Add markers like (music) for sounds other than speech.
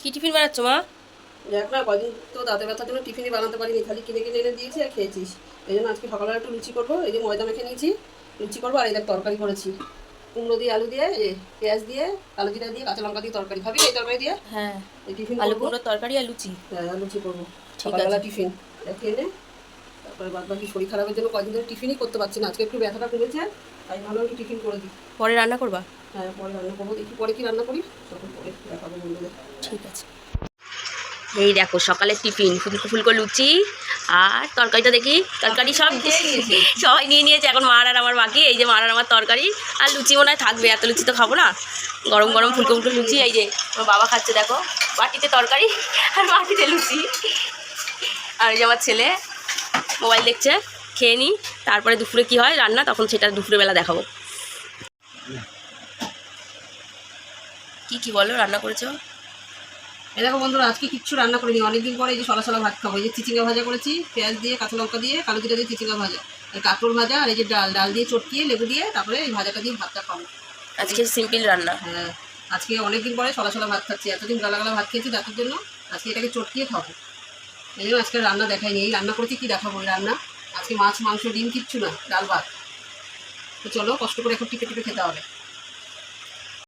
কি টিফিন বানাচ্ছ মা? দেখ না কদিন তো দাঁতে ব্যথার জন্য টিফিনই বানাতে পারিনি খালি কিনে কিনে এনে দিয়েছি আর খেয়েছিস। এই জন্য আজকে সকালবেলা একটু লুচি করব এই যে ময়দা মেখে নিয়েছি লুচি করব আর এই দেখ তরকারি করেছি। কুমড়ো দিয়ে আলু দিয়ে পেঁয়াজ দিয়ে কালো জিরা দিয়ে কাঁচা লঙ্কা দিয়ে তরকারি খাবি এই তরকারি দিয়ে হ্যাঁ এই টিফিন আলু কুমড়োর তরকারি আর লুচি। হ্যাঁ লুচি করব। সকালবেলা টিফিন খেয়ে এনে তারপরে বাদ বাকি শরীর খারাপের জন্য কদিন ধরে টিফিনই করতে পারছি না। আজকে একটু ব্যথাটা কমেছে তাই ভালো একটু টিফিন করে দিই। পরে রান্না করবা? হ্যাঁ পরে রান্না করব দেখি পরে কি রান্না করি তখন পরে দেখাবো বন্ধুদের। ঠিক আছে। এই দেখো সকালের টিফিন ফুলকো ফুলকো লুচি আর তরকারিটা দেখি তরকারি সব (laughs) সবাই নিয়ে নিয়েছে এখন মার আর আমার বাকি এই যে মার আর আমার তরকারি। আর লুচি মনে হয় থাকবে এত লুচি তো খাব না। গরম গরম ফুলকো ফুলকো লুচি এই যে আমার বাবা খাচ্ছে দেখো। বাটিতে তরকারি আর বাটিতে লুচি। আর এই যে আমার ছেলে মোবাইল দেখছে খেয়ে নিই তারপরে দুপুরে কি হয় রান্না তখন সেটা দুপুরবেলা দেখাবো। কি কি বলো রান্না করেছ? এই দেখো বন্ধুরা আজকে কিচ্ছু রান্না করিনি। অনেকদিন পরে এই যে সলা সলা ভাত খাব। এই যে চিচিঙ্গা ভাজা করেছি পেঁয়াজ দিয়ে কাঁচা লঙ্কা দিয়ে কালো জিরা দিয়ে চিচিঙ্গা ভাজা আর কাঁকড় ভাজা আর এই যে ডাল ডাল দিয়ে চটকিয়ে লেবু দিয়ে তারপরে এই ভাজাটা দিয়ে ভাতটা খাব। আজকে সিম্পল রান্না। হ্যাঁ আজকে অনেকদিন পরে সলা সলা ভাত খাচ্ছি। এতদিন গালা গালা ভাত খেয়েছি দাঁতের জন্য আজকে এটাকে চটকিয়ে খাব। এই জন্য আজকে রান্না দেখাইনি, এই রান্না করেছি কি দেখাবো এই রান্না? আজকে মাছ, মাংস, ডিম, কিচ্ছু না, ডাল, ভাত। তো চলো, কষ্ট করে এখন টিপে টিপে খেতে হবে।